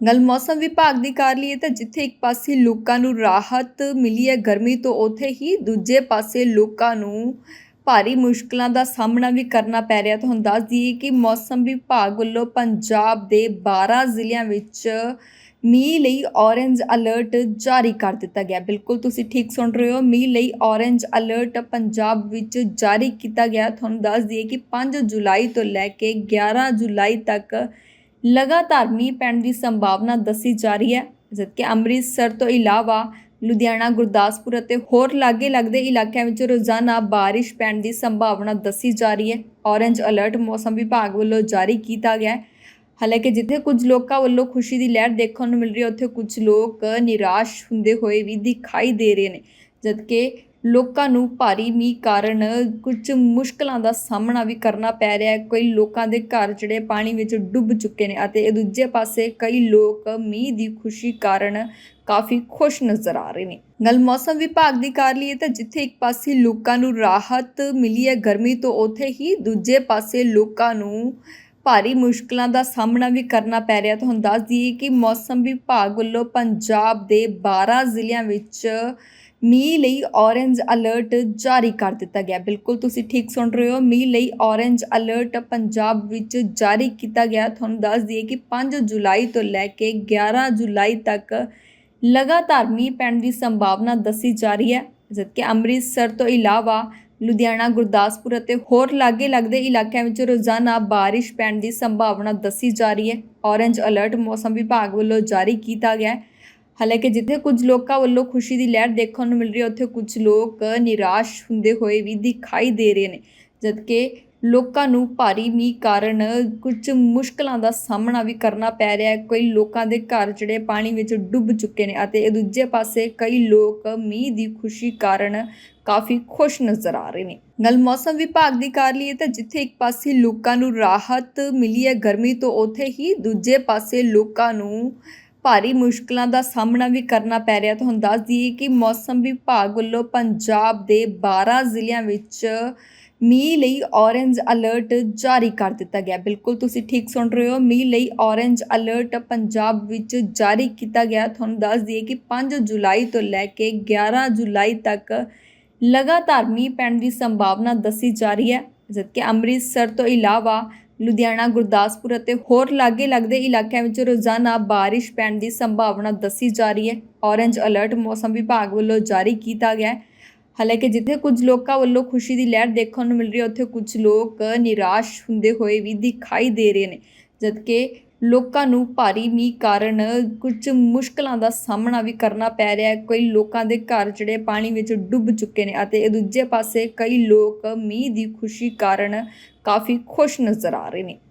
ਗੱਲ ਮੌਸਮ ਵਿਭਾਗ ਦੀ ਕਰ ਲਈਏ ਤਾਂ ਜਿੱਥੇ ਇੱਕ ਪਾਸੇ ਲੋਕਾਂ ਨੂੰ ਰਾਹਤ ਮਿਲੀ ਹੈ ਗਰਮੀ, ਤੋਂ ਉੱਥੇ ਹੀ ਦੂਜੇ ਪਾਸੇ ਲੋਕਾਂ ਨੂੰ ਭਾਰੀ ਮੁਸ਼ਕਲਾਂ ਦਾ ਸਾਹਮਣਾ ਵੀ ਕਰਨਾ ਪੈ ਰਿਹਾ। ਤੁਹਾਨੂੰ ਦੱਸ ਦਈਏ ਕਿ ਮੌਸਮ ਵਿਭਾਗ ਵੱਲੋਂ ਪੰਜਾਬ ਦੇ 12 ਜ਼ਿਲ੍ਹਿਆਂ ਵਿੱਚ ਮੀਂਹ ਲਈ ਔਰੇਂਜ ਅਲਰਟ ਜਾਰੀ ਕਰ ਦਿੱਤਾ ਗਿਆ। ਬਿਲਕੁਲ, ਤੁਸੀਂ ਠੀਕ ਸੁਣ ਰਹੇ ਹੋ, ਮੀਂਹ ਲਈ ਔਰੇਂਜ ਅਲਰਟ ਪੰਜਾਬ ਵਿੱਚ ਜਾਰੀ ਕੀਤਾ ਗਿਆ। ਤੁਹਾਨੂੰ ਦੱਸ ਦਈਏ ਕਿ 5 ਜੁਲਾਈ ਤੋਂ ਲੈ ਕੇ 11 ਜੁਲਾਈ ਤੱਕ ਲਗਾਤਾਰ ਮੀਂਹ ਪੈਣ ਦੀ ਸੰਭਾਵਨਾ ਦੱਸੀ ਜਾ ਰਹੀ ਹੈ, ਜਦਕਿ ਅੰਮ੍ਰਿਤਸਰ ਤੋਂ ਇਲਾਵਾ ਲੁਧਿਆਣਾ, ਗੁਰਦਾਸਪੁਰ ਅਤੇ ਹੋਰ ਲਾਗੇ ਲੱਗਦੇ ਇਲਾਕਿਆਂ ਵਿੱਚ ਰੋਜ਼ਾਨਾ ਬਾਰਿਸ਼ ਪੈਣ ਦੀ ਸੰਭਾਵਨਾ ਦੱਸੀ ਜਾ ਰਹੀ ਹੈ। ਔਰੇਂਜ ਅਲਰਟ, ਮੌਸਮ ਵਿਭਾਗ ਵੱਲੋਂ ਜਾਰੀ ਕੀਤਾ ਗਿਆ ਹੈ। ਹਾਲਾਂਕਿ ਜਿੱਥੇ ਕੁਝ ਲੋਕਾਂ ਵੱਲੋਂ ਖੁਸ਼ੀ ਦੀ ਲਹਿਰ ਦੇਖਣ ਨੂੰ ਮਿਲ ਰਹੀ ਹੈ, ਉੱਥੇ ਕੁਝ ਲੋਕ ਨਿਰਾਸ਼ ਹੁੰਦੇ ਹੋਏ ਵੀ ਦਿਖਾਈ ਦੇ ਰਹੇ ਨੇ, ਜਦਕਿ ਲੋਕਾਂ ਨੂੰ ਭਾਰੀ ਮੀਂਹ ਕਾਰਨ ਕੁਝ ਮੁਸ਼ਕਲਾਂ ਦਾ ਸਾਹਮਣਾ ਵੀ ਕਰਨਾ ਪੈ ਰਿਹਾ ਹੈ। ਕਈ ਲੋਕਾਂ ਦੇ ਘਰ ਜਿਹੜੇ ਪਾਣੀ ਵਿੱਚ ਡੁੱਬ ਚੁੱਕੇ ਨੇ ਅਤੇ ਇਹ ਦੂਜੇ ਪਾਸੇ ਕਈ ਲੋਕ ਮੀਂਹ ਦੀ ਖੁਸ਼ੀ ਕਾਰਨ ਕਾਫੀ ਖੁਸ਼ ਨਜ਼ਰ ਆ ਰਹੇ ਨੇ। ਗੱਲ ਮੌਸਮ ਵਿਭਾਗ ਦੀ ਕਰ ਲਈਏ ਤਾਂ ਜਿੱਥੇ ਇੱਕ ਪਾਸੇ ਲੋਕਾਂ ਨੂੰ ਰਾਹਤ ਮਿਲੀ ਹੈ ਗਰਮੀ, ਤੋਂ ਉੱਥੇ ਹੀ ਦੂਜੇ ਪਾਸੇ ਲੋਕਾਂ ਨੂੰ ਭਾਰੀ ਮੁਸ਼ਕਲਾਂ ਦਾ ਸਾਹਮਣਾ ਵੀ ਕਰਨਾ ਪੈ ਰਿਹਾ। ਤੁਹਾਨੂੰ ਦੱਸ ਦਈਏ ਕਿ ਮੌਸਮ ਵਿਭਾਗ ਵੱਲੋਂ ਪੰਜਾਬ ਦੇ 12 ਜ਼ਿਲ੍ਹਿਆਂ ਵਿੱਚ ਮੀਂਹ ਲਈ ਔਰੇਂਜ ਅਲਰਟ ਜਾਰੀ ਕਰ ਦਿੱਤਾ ਗਿਆ। ਬਿਲਕੁਲ ਤੁਸੀਂ ਠੀਕ ਸੁਣ ਰਹੇ ਹੋ, ਮੀਂਹ ਲਈ ਔਰੇਂਜ ਅਲਰਟ ਪੰਜਾਬ ਵਿੱਚ ਜਾਰੀ ਕੀਤਾ ਗਿਆ। ਤੁਹਾਨੂੰ ਦੱਸ ਦਈਏ ਕਿ 5 ਜੁਲਾਈ ਤੋਂ ਲੈ ਕੇ 11 ਜੁਲਾਈ ਤੱਕ ਲਗਾਤਾਰ ਮੀਂਹ ਪੈਣ ਦੀ ਸੰਭਾਵਨਾ ਦੱਸੀ ਜਾ ਰਹੀ ਹੈ। ਜਦਕਿ ਅੰਮ੍ਰਿਤਸਰ ਤੋਂ ਇਲਾਵਾ ਲੁਧਿਆਣਾ, ਗੁਰਦਾਸਪੁਰ ਅਤੇ ਹੋਰ ਲਾਗੇ ਲੱਗਦੇ ਇਲਾਕਿਆਂ ਵਿੱਚ ਰੋਜ਼ਾਨਾ ਬਾਰਿਸ਼ ਪੈਣ ਦੀ ਸੰਭਾਵਨਾ ਦੱਸੀ ਜਾ ਰਹੀ ਹੈ। ਔਰੇਂਜ ਅਲਰਟ ਮੌਸਮ ਵਿਭਾਗ ਵੱਲੋਂ ਜਾਰੀ ਕੀਤਾ ਗਿਆ ਹੈ। ਹਾਲਾਂਕਿ ਜਿੱਥੇ ਕੁਝ ਲੋਕਾਂ ਵੱਲੋਂ ਖੁਸ਼ੀ ਦੀ ਲਹਿਰ ਦੇਖਣ ਨੂੰ ਮਿਲ ਰਹੀ ਹੈ, ਉੱਥੇ ਕੁਝ ਲੋਕ ਨਿਰਾਸ਼ ਹੁੰਦੇ ਹੋਏ ਵੀ ਦਿਖਾਈ ਦੇ ਰਹੇ ਨੇ, ਜਦਕਿ ਲੋਕਾਂ ਨੂੰ ਭਾਰੀ ਮੀਂਹ ਕਾਰਨ ਕੁਝ ਮੁਸ਼ਕਲਾਂ ਦਾ ਸਾਹਮਣਾ ਵੀ ਕਰਨਾ ਪੈ ਰਿਹਾ ਹੈ। ਕਈ ਲੋਕਾਂ ਦੇ ਘਰ ਜਿਹੜੇ ਪਾਣੀ ਵਿੱਚ ਡੁੱਬ ਚੁੱਕੇ ਨੇ ਅਤੇ ਇਹ ਦੂਜੇ ਪਾਸੇ ਕਈ ਲੋਕ ਮੀਂਹ ਦੀ ਖੁਸ਼ੀ ਕਾਰਨ ਕਾਫੀ ਖੁਸ਼ ਨਜ਼ਰ ਆ ਰਹੇ ਨੇ। ਗੱਲ ਮੌਸਮ ਵਿਭਾਗ ਦੀ ਕਰ ਲਈਏ ਤਾਂ ਜਿੱਥੇ ਇੱਕ ਪਾਸੇ ਲੋਕਾਂ ਨੂੰ ਰਾਹਤ ਮਿਲੀ ਹੈ ਗਰਮੀ, ਤੋਂ ਉੱਥੇ ਹੀ ਦੂਜੇ ਪਾਸੇ ਲੋਕਾਂ ਨੂੰ ਭਾਰੀ ਮੁਸ਼ਕਲਾਂ ਦਾ ਸਾਹਮਣਾ ਵੀ ਕਰਨਾ ਪੈ ਰਿਹਾ। ਤੁਹਾਨੂੰ ਦੱਸ ਦਈਏ ਕਿ ਮੌਸਮ ਵਿਭਾਗ ਵੱਲੋਂ ਪੰਜਾਬ ਦੇ 12 ਜ਼ਿਲ੍ਹਿਆਂ ਵਿੱਚ ਮੀਂਹ ਲਈ ਔਰੇਂਜ ਅਲਰਟ ਜਾਰੀ ਕਰ ਦਿੱਤਾ ਗਿਆ। ਬਿਲਕੁਲ, ਤੁਸੀਂ ਠੀਕ ਸੁਣ ਰਹੇ ਹੋ, ਮੀਂਹ ਲਈ ਔਰੇਂਜ ਅਲਰਟ ਪੰਜਾਬ ਵਿੱਚ ਜਾਰੀ ਕੀਤਾ ਗਿਆ। ਤੁਹਾਨੂੰ ਦੱਸ ਦਈਏ ਕਿ 5 ਜੁਲਾਈ ਤੋਂ ਲੈ ਕੇ 11 ਜੁਲਾਈ ਤੱਕ ਲਗਾਤਾਰ ਮੀਂਹ ਪੈਣ ਦੀ ਸੰਭਾਵਨਾ ਦੱਸੀ ਜਾ ਰਹੀ ਹੈ। ਜਦਕਿ ਅੰਮ੍ਰਿਤਸਰ ਤੋਂ ਇਲਾਵਾ ਲੁਧਿਆਣਾ, ਗੁਰਦਾਸਪੁਰ ਅਤੇ ਹੋਰ ਲਾਗੇ ਲੱਗਦੇ ਇਲਾਕਿਆਂ ਵਿੱਚ ਰੋਜ਼ਾਨਾ ਬਾਰਿਸ਼ ਪੈਣ ਦੀ ਸੰਭਾਵਨਾ ਦੱਸੀ ਜਾ ਰਹੀ ਹੈ। ਔਰੇਂਜ ਅਲਰਟ, ਮੌਸਮ ਵਿਭਾਗ ਵੱਲੋਂ ਜਾਰੀ ਕੀਤਾ ਗਿਆ ਹੈ। ਹਾਲਾਂਕਿ ਜਿੱਥੇ ਕੁਝ ਲੋਕਾਂ ਵੱਲੋਂ ਖੁਸ਼ੀ ਦੀ ਲਹਿਰ ਦੇਖਣ ਨੂੰ ਮਿਲ ਰਹੀ ਹੈ, ਉੱਥੇ ਕੁਝ ਲੋਕ ਨਿਰਾਸ਼ ਹੁੰਦੇ ਹੋਏ ਵੀ ਦਿਖਾਈ ਦੇ ਰਹੇ ਨੇ। ਜਦਕਿ ਲੋਕਾਂ ਨੂੰ ਭਾਰੀ ਮੀਂਹ ਕਾਰਨ ਕੁਝ ਮੁਸ਼ਕਲਾਂ ਦਾ ਸਾਹਮਣਾ ਵੀ ਕਰਨਾ ਪੈ ਰਿਹਾ ਹੈ। ਕਈ ਲੋਕਾਂ ਦੇ ਘਰ ਜਿਹੜੇ ਪਾਣੀ ਵਿੱਚ ਡੁੱਬ ਚੁੱਕੇ ਨੇ ਅਤੇ ਦੂਜੇ ਪਾਸੇ ਕਈ ਲੋਕ ਮੀਂਹ ਦੀ ਖੁਸ਼ੀ ਕਾਰਨ ਕਾਫੀ ਖੁਸ਼ ਨਜ਼ਰ ਆ ਰਹੇ ਨੇ।